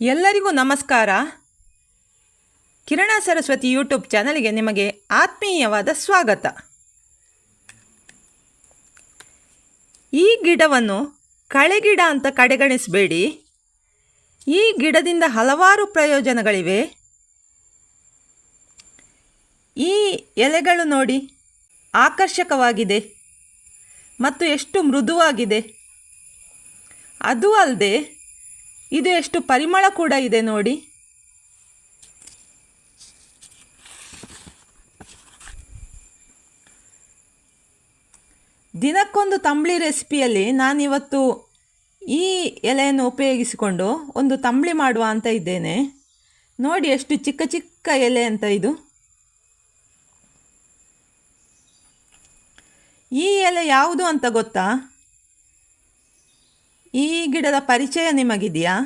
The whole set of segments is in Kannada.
ಎಲ್ಲರಿಗೂ ನಮಸ್ಕಾರ. ಕಿರಣ ಸರಸ್ವತಿ ಯೂಟ್ಯೂಬ್ ಚಾನಲ್ಗೆ ನಿಮಗೆ ಆತ್ಮೀಯವಾದ ಸ್ವಾಗತ. ಈ ಗಿಡವನ್ನು ಕಳೆಗಿಡ ಅಂತ ಕಡೆಗಣಿಸಬೇಡಿ. ಈ ಗಿಡದಿಂದ ಹಲವಾರು ಪ್ರಯೋಜನಗಳಿವೆ. ಈ ಎಲೆಗಳು ನೋಡಿ ಆಕರ್ಷಕವಾಗಿದೆ ಮತ್ತು ಎಷ್ಟು ಮೃದುವಾಗಿದೆ. ಅದು ಅಲ್ಲದೆ ಇದು ಎಷ್ಟು ಪರಿಮಳ ಕೂಡ ಇದೆ ನೋಡಿ. ದಿನಕ್ಕೊಂದು ತಂಬಳಿ ರೆಸಿಪಿಯಲ್ಲಿ ನಾನಿವತ್ತು ಈ ಎಲೆಯನ್ನು ಉಪಯೋಗಿಸಿಕೊಂಡು ಒಂದು ತಂಬಳಿ ಮಾಡುವ ಅಂತ ಇದ್ದೇನೆ. ನೋಡಿ ಎಷ್ಟು ಚಿಕ್ಕ ಚಿಕ್ಕ ಎಲೆ ಅಂತ ಇದು. ಈ ಎಲೆ ಯಾವುದು ಅಂತ ಗೊತ್ತಾ? ಈ ಗಿಡದ ಪರಿಚಯ ನಿಮಗಿದೆಯಾ?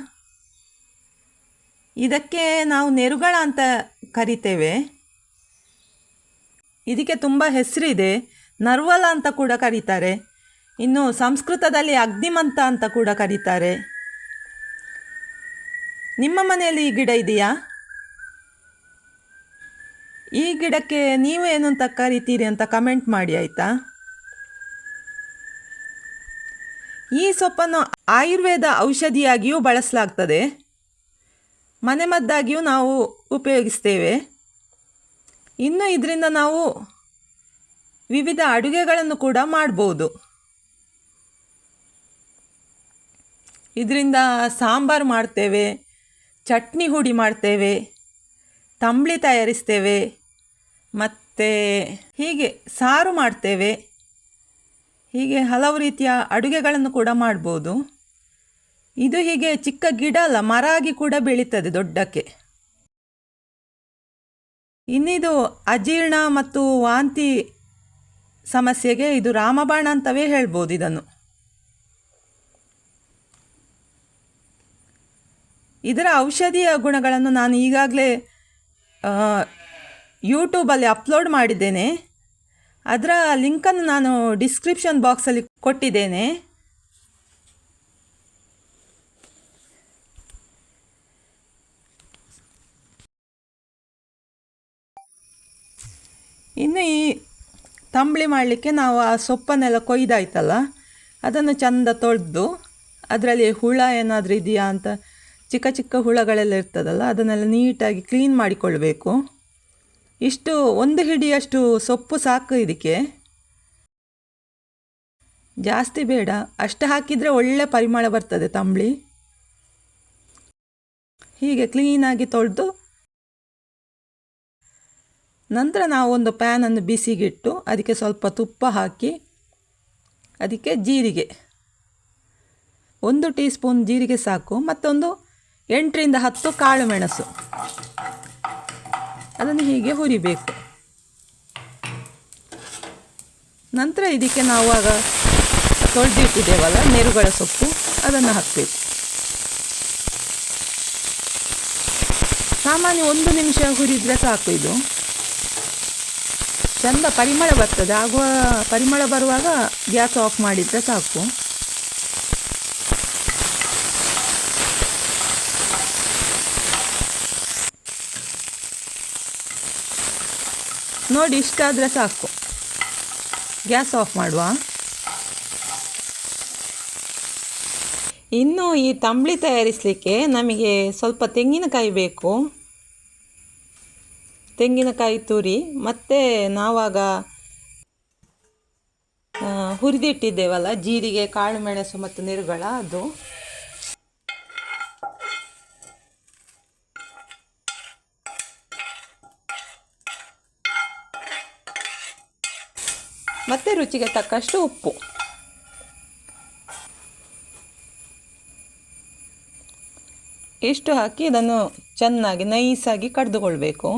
ಇದಕ್ಕೆ ನಾವು ನೆರುಗಳ ಅಂತ ಕರಿತೇವೆ. ಇದಕ್ಕೆ ತುಂಬ ಹೆಸರಿದೆ. ನರ್ವಲ ಅಂತ ಕೂಡ ಕರೀತಾರೆ. ಇನ್ನು ಸಂಸ್ಕೃತದಲ್ಲಿ ಅಗ್ನಿಮಂತ ಅಂತ ಕೂಡ ಕರೀತಾರೆ. ನಿಮ್ಮ ಮನೆಯಲ್ಲಿ ಈ ಗಿಡ ಇದೆಯಾ? ಈ ಗಿಡಕ್ಕೆ ನೀವು ಏನು ಅಂತ ಕರಿತೀರಿ ಅಂತ ಕಮೆಂಟ್ ಮಾಡಿ, ಆಯಿತಾ? ಈ ಸೊಪ್ಪನ್ನು ಆಯುರ್ವೇದ ಔಷಧಿಯಾಗಿಯೂ ಬಳಸಲಾಗ್ತದೆ. ಮನೆಮದ್ದಾಗಿಯೂ ನಾವು ಉಪಯೋಗಿಸ್ತೇವೆ. ಇನ್ನು ಇದರಿಂದ ನಾವು ವಿವಿಧ ಅಡುಗೆಗಳನ್ನು ಕೂಡ ಮಾಡ್ಬೋದು. ಇದರಿಂದ ಸಾಂಬಾರು ಮಾಡ್ತೇವೆ, ಚಟ್ನಿ ಹುಡಿ ಮಾಡ್ತೇವೆ, ತಂಬಳಿ ತಯಾರಿಸ್ತೇವೆ, ಮತ್ತು ಹೀಗೆ ಸಾರು ಮಾಡ್ತೇವೆ. ಹೀಗೆ ಹಲವು ರೀತಿಯ ಅಡುಗೆಗಳನ್ನು ಕೂಡ ಮಾಡ್ಬೋದು. ಇದು ಹೀಗೆ ಚಿಕ್ಕ ಗಿಡ ಅಲ್ಲ ಮರ ಆಗಿ ಕೂಡ ಬೆಳೀತದೆ ದೊಡ್ಡಕ್ಕೆ. ಇನ್ನಿದು ಅಜೀರ್ಣ ಮತ್ತು ವಾಂತಿ ಸಮಸ್ಯೆಗೆ ಇದು ರಾಮಬಾಣ ಅಂತವೇ ಹೇಳ್ಬೋದು ಇದನ್ನು. ಇದರ ಔಷಧೀಯ ಗುಣಗಳನ್ನು ನಾನು ಈಗಾಗಲೇ ಯೂಟ್ಯೂಬಲ್ಲಿ ಅಪ್ಲೋಡ್ ಮಾಡಿದ್ದೇನೆ. ಅದರ ಲಿಂಕನ್ನು ನಾನು ಡಿಸ್ಕ್ರಿಪ್ಷನ್ ಬಾಕ್ಸಲ್ಲಿ ಕೊಟ್ಟಿದ್ದೇನೆ. ಇನ್ನು ಈ ತಂಬಳಿ ಮಾಡಲಿಕ್ಕೆ ನಾವು ಆ ಸೊಪ್ಪನ್ನೆಲ್ಲ ಕೊಯ್ದಾಯ್ತಲ್ಲ, ಅದನ್ನು ಚಂದ ತೊಳೆದು ಅದರಲ್ಲಿ ಹುಳ ಏನಾದರೂ ಇದೆಯಾ ಅಂತ ಚಿಕ್ಕ ಚಿಕ್ಕ ಹುಳಗಳೆಲ್ಲ ಇರ್ತದಲ್ಲ, ಅದನ್ನೆಲ್ಲ ನೀಟಾಗಿ ಕ್ಲೀನ್ ಮಾಡಿಕೊಳ್ಬೇಕು. ಇಷ್ಟು ಒಂದು ಹಿಡಿಯಷ್ಟು ಸೊಪ್ಪು ಸಾಕು ಇದಕ್ಕೆ. ಜಾಸ್ತಿ ಬೇಡ, ಅಷ್ಟು ಹಾಕಿದರೆ ಒಳ್ಳೆ ಪರಿಮಳ ಬರ್ತದೆ ತಂಬಳಿ. ಹೀಗೆ ಕ್ಲೀನಾಗಿ ತೊಳೆದು, ನಂತರ ನಾವು ಒಂದು ಪ್ಯಾನನ್ನು ಬಿಸಿಗಿಟ್ಟು, ಅದಕ್ಕೆ ಸ್ವಲ್ಪ ತುಪ್ಪ ಹಾಕಿ, ಅದಕ್ಕೆ ಜೀರಿಗೆ. ಒಂದು ಟೀ ಸ್ಪೂನ್ ಜೀರಿಗೆ ಸಾಕು, ಮತ್ತೊಂದು ಎಂಟರಿಂದ ಹತ್ತು ಕಾಳು ಮೆಣಸು. ಅದನ್ನು ಹೀಗೆ ಹುರಿಬೇಕು. ನಂತರ ಇದಕ್ಕೆ ನಾವು ಆಗ ತೊಳೆದಿಟ್ಟಿದ್ದೇವಲ್ಲ, ನೆರುಗಳ ಸೊಪ್ಪು, ಅದನ್ನು ಹಾಕಬೇಕು. ಸಾಮಾನ್ಯ ಒಂದು ನಿಮಿಷ ಹುರಿದ್ರೆ ಸಾಕು ಇದು. ಚಂದ ಪರಿಮಳ ಬರ್ತದೆ. ಆಗುವ ಪರಿಮಳ ಬರುವಾಗ ಗ್ಯಾಸ್ ಆಫ್ ಮಾಡಿದರೆ ಸಾಕು. ನೋಡಿ ಇಷ್ಟಾದರೆ ಸಾಕು. ಗ್ಯಾಸ್ ಆಫ್ ಮಾಡುವ. ಇನ್ನು ಈ ತಂಬಳಿ ತಯಾರಿಸಲಿಕ್ಕೆ ನಮಗೆ ಸ್ವಲ್ಪ ತೆಂಗಿನಕಾಯಿ ಬೇಕು. ತೆಂಗಿನಕಾಯಿ ತುರಿ, ಮತ್ತು ನಾವಾಗ ಹುರಿದಿಟ್ಟಿದ್ದೇವಲ್ಲ, ಜೀರಿಗೆ, ಕಾಳು ಮೆಣಸು ಮತ್ತು ನಿರ್ಗಳ, ಅದು. ಮತ್ತು ರುಚಿಗೆ ತಕ್ಕಷ್ಟು ಉಪ್ಪು. ಇಷ್ಟು ಹಾಕಿ ಇದನ್ನು ಚೆನ್ನಾಗಿ ನೈಸಾಗಿ ಕಡಿದುಕೊಳ್ಬೇಕು.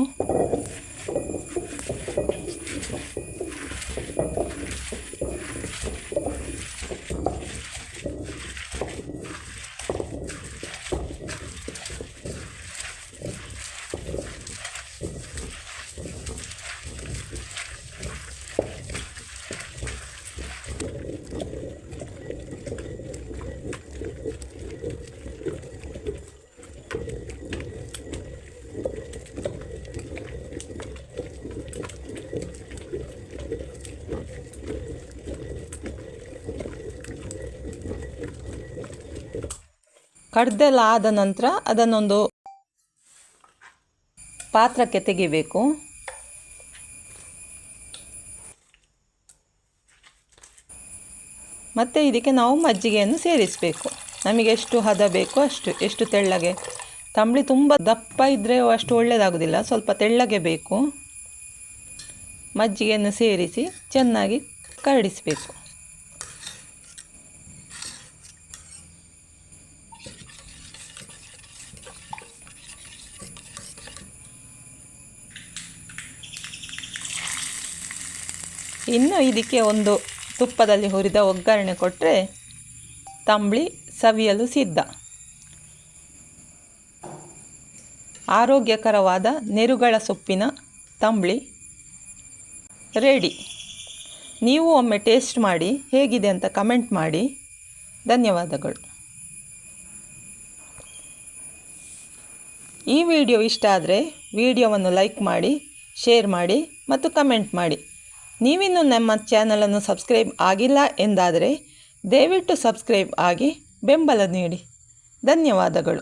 ಕಡ್ದೆಲ್ಲ ಆದ ನಂತರ ಅದನ್ನೊಂದು ಪಾತ್ರಕ್ಕೆ ತೆಗಿಬೇಕು. ಮತ್ತು ಇದಕ್ಕೆ ನಾವು ಮಜ್ಜಿಗೆಯನ್ನು ಸೇರಿಸಬೇಕು. ನಮಗೆ ಎಷ್ಟು ಹದ ಬೇಕೋ ಅಷ್ಟು, ಎಷ್ಟು ತೆಳ್ಳಗೆ. ತಂಬಳಿ ತುಂಬ ದಪ್ಪ ಇದ್ದರೆ ಅಷ್ಟು ಒಳ್ಳೆಯದಾಗೋದಿಲ್ಲ ಸ್ವಲ್ಪ ತೆಳ್ಳಗೆ ಬೇಕು. ಮಜ್ಜಿಗೆಯನ್ನು ಸೇರಿಸಿ ಚೆನ್ನಾಗಿ ಕರಡಿಸಬೇಕು. ಇನ್ನು ಇದಕ್ಕೆ ಒಂದು ತುಪ್ಪದಲ್ಲಿ ಹುರಿದ ಒಗ್ಗರಣೆ ಕೊಟ್ಟರೆ ತಂಬಳಿ ಸವಿಯಲು ಸಿದ್ಧ. ಆರೋಗ್ಯಕರವಾದ ನೆರುಗಳ ಸೊಪ್ಪಿನ ತಂಬಳಿ ರೆಡಿ. ನೀವು ಒಮ್ಮೆ ಟೇಸ್ಟ್ ಮಾಡಿ ಹೇಗಿದೆ ಅಂತ ಕಮೆಂಟ್ ಮಾಡಿ. ಧನ್ಯವಾದಗಳು. ಈ ವಿಡಿಯೋ ಇಷ್ಟ ಆದರೆ ವಿಡಿಯೋವನ್ನು ಲೈಕ್ ಮಾಡಿ, ಶೇರ್ ಮಾಡಿ ಮತ್ತು ಕಮೆಂಟ್ ಮಾಡಿ. ನೀವಿನ್ನೂ ನಮ್ಮ ಚಾನಲನ್ನು ಸಬ್ಸ್ಕ್ರೈಬ್ ಆಗಿಲ್ಲ ಎಂದಾದರೆ ದಯವಿಟ್ಟು ಸಬ್ಸ್ಕ್ರೈಬ್ ಆಗಿ ಬೆಂಬಲ ನೀಡಿ. ಧನ್ಯವಾದಗಳು.